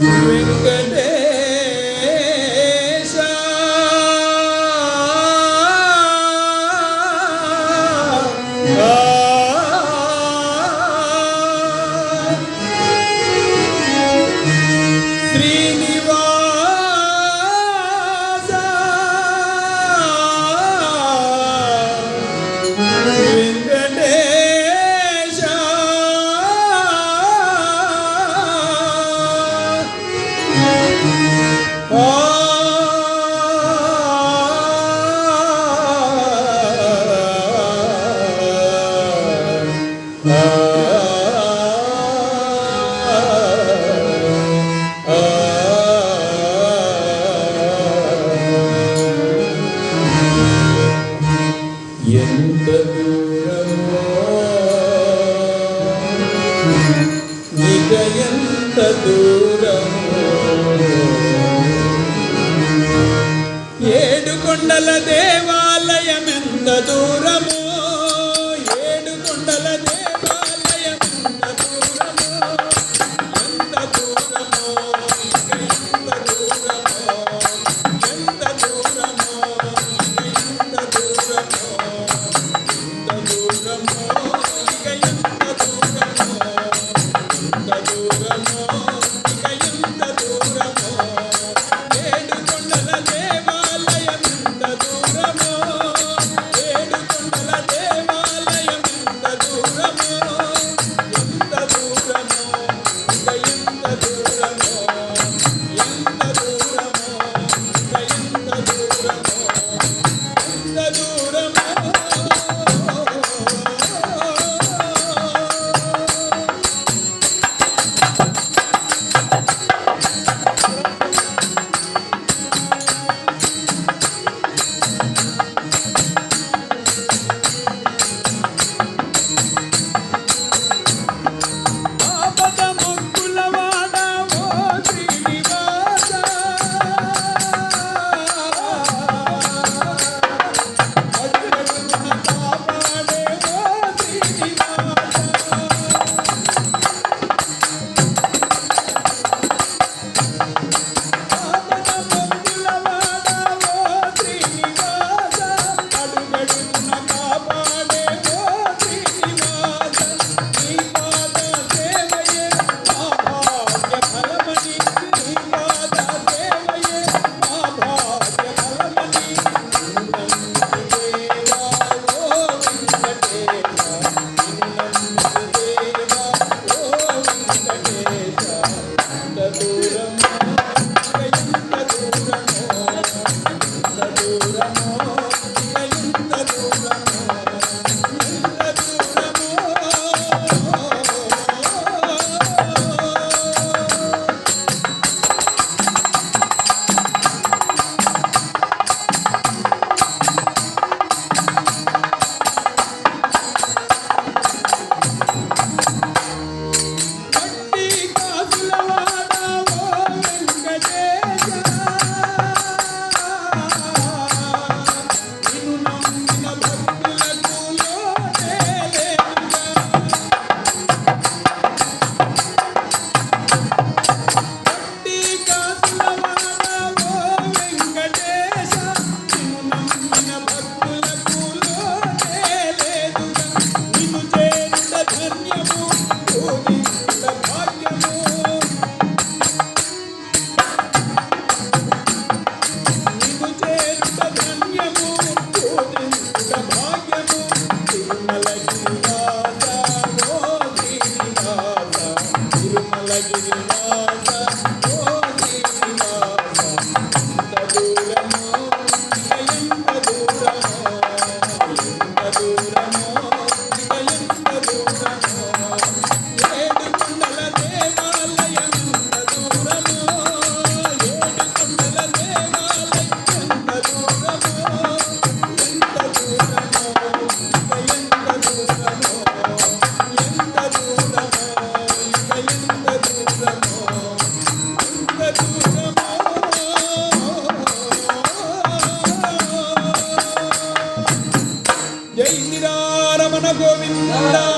Ring the day. దూరము ఏడు కొండల దేవాలయం ఎంత దూరము Love.